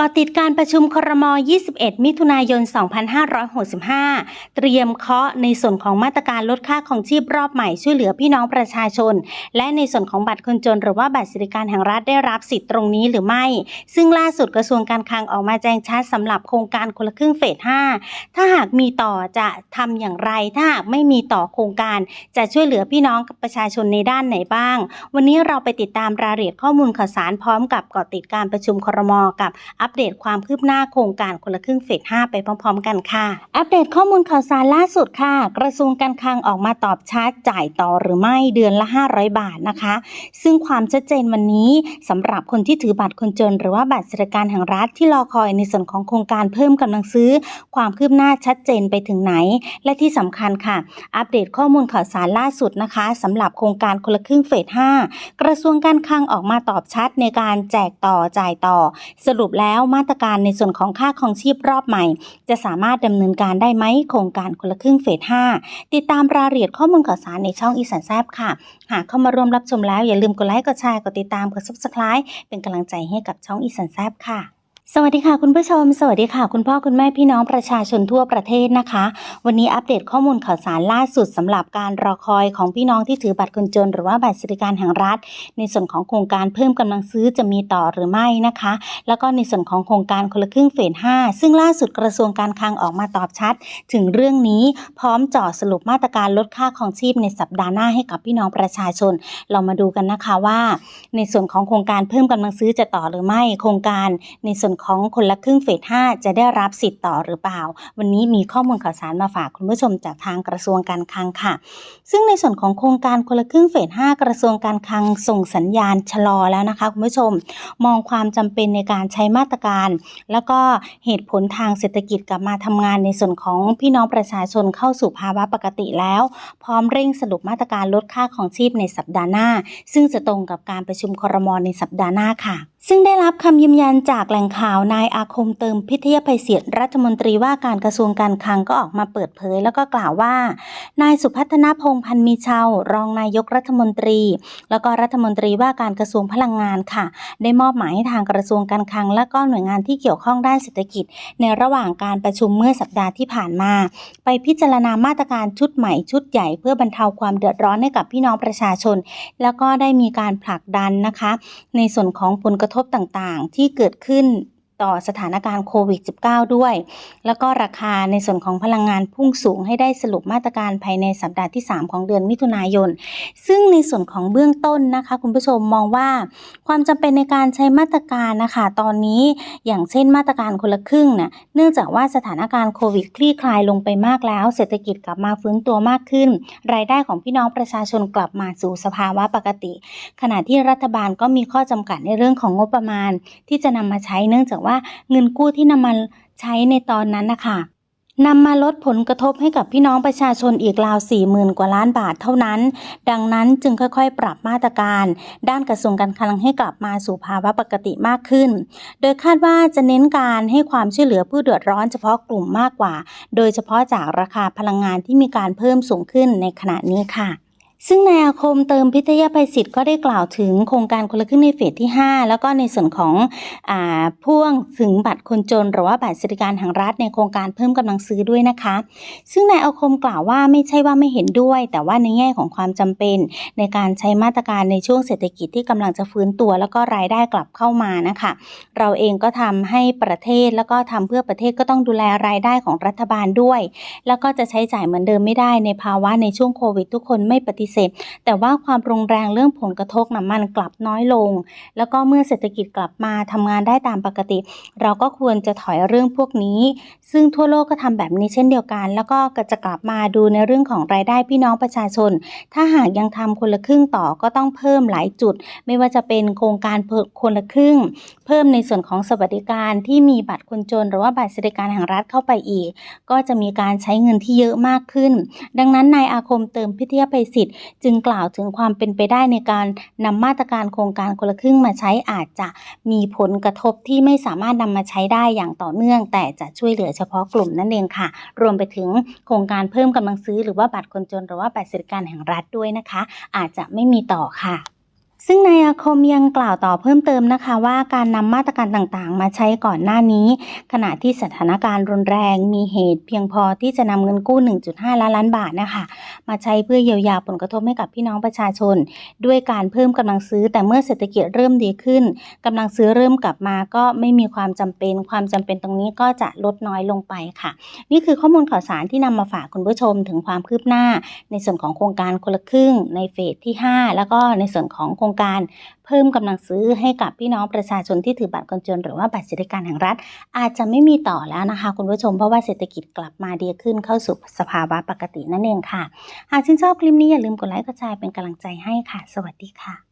ก่อติดการประชุมครม 21 มิถุนายน 2565 เตรียมเคาะในส่วนของมาตรการลดค่าของชีพรอบใหม่ช่วยเหลือพี่น้องประชาชน และในส่วนของบัตรคนจน หรือว่าบัตรสวัสดิการแห่งรัฐได้รับสิทธิ์ตรงนี้หรือไม่ ซึ่งล่าสุดกระทรวงการคลังออกมาแจ้งชัดสำหรับโครงการคนละครึ่งเฟส 5 ถ้าหากมีต่อจะทำอย่างไร ถ้าหากไม่มีต่อโครงการ จะช่วยเหลือพี่น้องประชาชนในด้านไหนบ้าง วันนี้เราไปติดตามรายละเอียดข้อมูลข่าวสารพร้อมกับเกาะติดการประชุมครมกับอัปเดตความคืบหน้าโครงการคนละครึ่งเฟส 5 ไปพร้อมๆ กันค่ะ อัปเดตข้อมูลข่าวสารล่าสุดค่ะ กระทรวงการคลังออกมาตอบชัดจ่ายต่อหรือไม่เดือนละ 500 บาทนะคะ ซึ่งความชัดเจนวันนี้สำหรับคนที่ถือบัตรคนจน หรือว่าบัตรสวัสดิการแห่งรัฐที่รอคอยในส่วนของโครงการเพิ่มกำลังซื้อ ความคืบหน้าชัดเจนไปถึงไหน และที่สำคัญค่ะ อัปเดตข้อมูลข่าวสารล่าสุดนะคะสำหรับโครงการคนละครึ่งเฟส 5 กระทรวงการคลังออกมาตอบชัดในการแจกต่อจ่ายต่อ สรุปแล้วแล้วมาตรการในส่วนของค่าครองชีพรอบใหม่ จะสามารถดำเนินการได้ไหมโครงการคนละครึ่งเฟส 5 ติดตามรายละเอียดข้อมูลข่าวสารในช่องอีสานแซบค่ะ หากเข้ามาร่วมรับชมแล้วอย่าลืมกดไลค์กดแชร์กดติดตามกดซับสไคร b e เป็นกำลังใจให้กับช่องอีสานแซบค่ะ สวัสดีค่ะคุณผู้ชม สวัสดีค่ะ คุณพ่อคุณแม่พี่น้องประชาชนทั่วประเทศนะคะ วันนี้อัปเดตข้อมูลข่าวสารล่าสุดสำหรับการรอคอยของพี่น้องที่ถือบัตรคนจน หรือว่าบัตรสวัสดิการแห่งรัฐ ในส่วนของโครงการเพิ่มกำลังซื้อจะมีต่อหรือไม่นะคะ แล้วก็ในส่วนของโครงการคนละครึ่งเฟส5ซึ่งล่าสุดกระทรวงการคลังออกมาตอบชัด ถึงเรื่องนี้พร้อมจาะสรุปมาตรการลดค่าครองชีพในสัปดาห์หน้าให้กับพี่น้องประชาชน เรามาดูกันนะคะว่า ในส่วนของโครงการเพิ่มกำลังซื้อจะต่อหรือไม่ โครงการในส่วนของคนละครึ่งเฟส5จะได้รับสิทธิ์ต่อหรือเปล่า วันนี้มีข้อมูลข่าวสารมาฝากคุณผู้ชมจากทางกระทรวงการคลังค่ะ ซึ่งในส่วนของโครงการคนละครึ่งเฟส5กระทรวงการคลังส่งสัญญาณชะลอแล้วนะคะคุณผู้ชม มองความจำเป็นในการใช้มาตรการ แล้วก็เหตุผลทางเศรษฐกิจกลับมาทำงานในส่วนของพี่น้องประชาชนเข้าสู่ภาวะปกติแล้ว พร้อมเร่งสรุปมาตรการลดค่าของชีพในสัปดาห์หน้า ซึ่งจะตรงกับการประชุมครมในสัปดาห์หน้าค่ะซึ่งได้รับคำยืนยันจากแหล่งข่าวนายอาคมเติมพิทยาภัยเสียรรัฐมนตรีว่าการกระทรวงการคลังก็ออกมาเปิดเผย แล้วก็กล่าวว่า นายสุพัฒนพงพันมีเชารองนายกรัฐมนตรี แล้วก็รัฐมนตรีว่าการกระทรวงพลังงานค่ะ ได้มอบหมายให้ทางกระทรวงการคลัง และก็หน่วยงานที่เกี่ยวข้องด้านเศรษฐกิจ ในระหว่างการประชุมเมื่อสัปดาห์ที่ผ่านมา ไปพิจารณามาตรการชุดใหม่ชุดใหญ่ เพื่อบรรเทาความเดือดร้อนให้กับพี่น้องประชาชน แล้วก็ได้มีการผลักดันนะคะ ในส่วนของผลกระทบต่างๆ ที่เกิดขึ้น ต่อสถานการณ์โควิด -19 ด้วย แล้วก็ราคาในส่วนของพลังงานพุ่งสูงให้ได้สรุปมาตรการภายในสัปดาห์ที่ 3 ของเดือนมิถุนายน ซึ่งในส่วนของเบื้องต้นนะคะ คุณผู้ชมมองว่า ความจำเป็นในการใช้มาตรการนะคะตอนนี้อย่างเช่นมาตรการคนละครึ่งนะเนื่องจากว่าสถานการณ์โควิดคลี่คลายลงไปมากแล้ว เศรษฐกิจกลับมาฟื้นตัวมากขึ้น รายได้ของพี่น้องประชาชนกลับมาสู่สภาวะปกติ ขณะที่รัฐบาลก็มีข้อจำกัดในเรื่องของงบประมาณ ที่จะนำมาใช้เนื่องจากว่าเงินกู้ที่นำมาใช้ในตอนนั้นนะคะนำมาลดผลกระทบให้กับพี่น้องประชาชนอีกราว40,000 กว่าล้านบาทเท่านั้น ดังนั้นจึงค่อยๆ ปรับมาตรการ ด้านกระทรวงการคลังให้กลับมาสู่ภาวะปกติมากขึ้น โดยคาดว่าจะเน้นการให้ความช่วยเหลือผู้เดือดร้อนเฉพาะกลุ่มมากกว่า โดยเฉพาะจากราคาพลังงานที่มีการเพิ่มสูงขึ้นในขณะนี้ค่ะ ซึ่งนายอาคมเติมพิทยาภัยศิษย์ก็ได้กล่าวถึงโครงการคนละครึ่งในเฟสที่ 5 แล้วก็ในส่วนของอ่าพ่วงถึงบัตรคนจน หรือว่าบัตรสวัสดิการแห่งรัฐในโครงการเพิ่มกำลังซื้อด้วยนะคะ ซึ่งนายอาคมกล่าวว่าไม่ใช่ว่าไม่เห็นด้วย แต่ว่าในแง่ของความจำเป็น ในการใช้มาตรการในช่วงเศรษฐกิจที่กำลังจะฟื้นตัว แล้วก็รายได้กลับเข้ามานะคะ เราเองก็ทำให้ประเทศแล้วก็ทำเพื่อประเทศก็ต้องดูแลรายได้ของรัฐบาลด้วย แล้วก็จะใช้จ่ายเหมือนเดิมไม่ได้ในภาวะในช่วงโควิดทุกคนไม่ปฏิเสธแต่ว่าความรุนแรงเรื่องผลกระทบน่ะมันกลับน้อยลง แล้วก็เมื่อเศรษฐกิจกลับมาทำงานได้ตามปกติ เราก็ควรจะถอยเรื่องพวกนี้ ซึ่งทั่วโลกก็ทำแบบนี้เช่นเดียวกัน แล้วก็จะกลับมาดูในเรื่องของรายได้พี่น้องประชาชน ถ้าหากยังทำคนละครึ่งต่อก็ต้องเพิ่มหลายจุด ไม่ว่าจะเป็นโครงการเพิ่มคนละครึ่ง เพิ่มในส่วนของสวัสดิการที่มีบัตรคนจน หรือว่าบัตรสวัสดิการแห่งรัฐเข้าไปอีก ก็จะมีการใช้เงินที่เยอะมากขึ้น ดังนั้นนายอาคมเติมพิทยาภัยศิษย์จึงกล่าวถึงความเป็นไปได้ในการนำมาตรการโครงการคนละครึ่งมาใช้อาจจะมีผลกระทบที่ไม่สามารถนำมาใช้ได้อย่างต่อเนื่อง แต่จะช่วยเหลือเฉพาะกลุ่มนั่นเองค่ะ รวมไปถึงโครงการเพิ่มกำลังซื้อหรือว่าบัตรคนจนหรือว่าบัตรสวัสดิการแห่งรัฐด้วยนะคะ อาจจะไม่มีต่อค่ะ ซึ่งนายอาคมยังกล่าวต่อเพิ่มเติมนะคะว่าการนำมาตรการต่างๆ มาใช้ก่อนหน้านี้ ขณะที่สถานการณ์รุนแรงมีเหตุเพียงพอที่จะนำเงินกู้ 1.5 ล้านล้านบาทนะคะมาใช้เพื่อเยียวยาผลกระทบให้กับพี่น้องประชาชน ด้วยการเพิ่มกำลังซื้อแต่เมื่อเศรษฐกิจเริ่มดีขึ้นกำลังซื้อเริ่มกลับมาก็ไม่มีความจำเป็น ความจำเป็นตรงนี้ก็จะลดน้อยลงไปค่ะ นี่คือข้อมูลข่าวสารที่นำมาฝากคุณผู้ชมถึงความคืบหน้า ในส่วนของโครงการคนละครึ่งในเฟสที่ 5 แล้วก็ในส่วนของโครงการเพิ่มกำลังซื้อให้กับพี่น้องประชาชนที่ถือบัตรคนจนหรือว่าบัตรสวัสดิการแห่งรัฐ อาจจะไม่มีต่อแล้วนะคะ คุณผู้ชมเพราะว่าเศรษฐกิจกลับมาดีขึ้นเข้าสู่สภาวะปกตินั่นเองค่ะ หากชื่นชอบคลิปนี้อย่าลืมกดไลค์กดแชร์เป็นกำลังใจให้ค่ะ สวัสดีค่ะ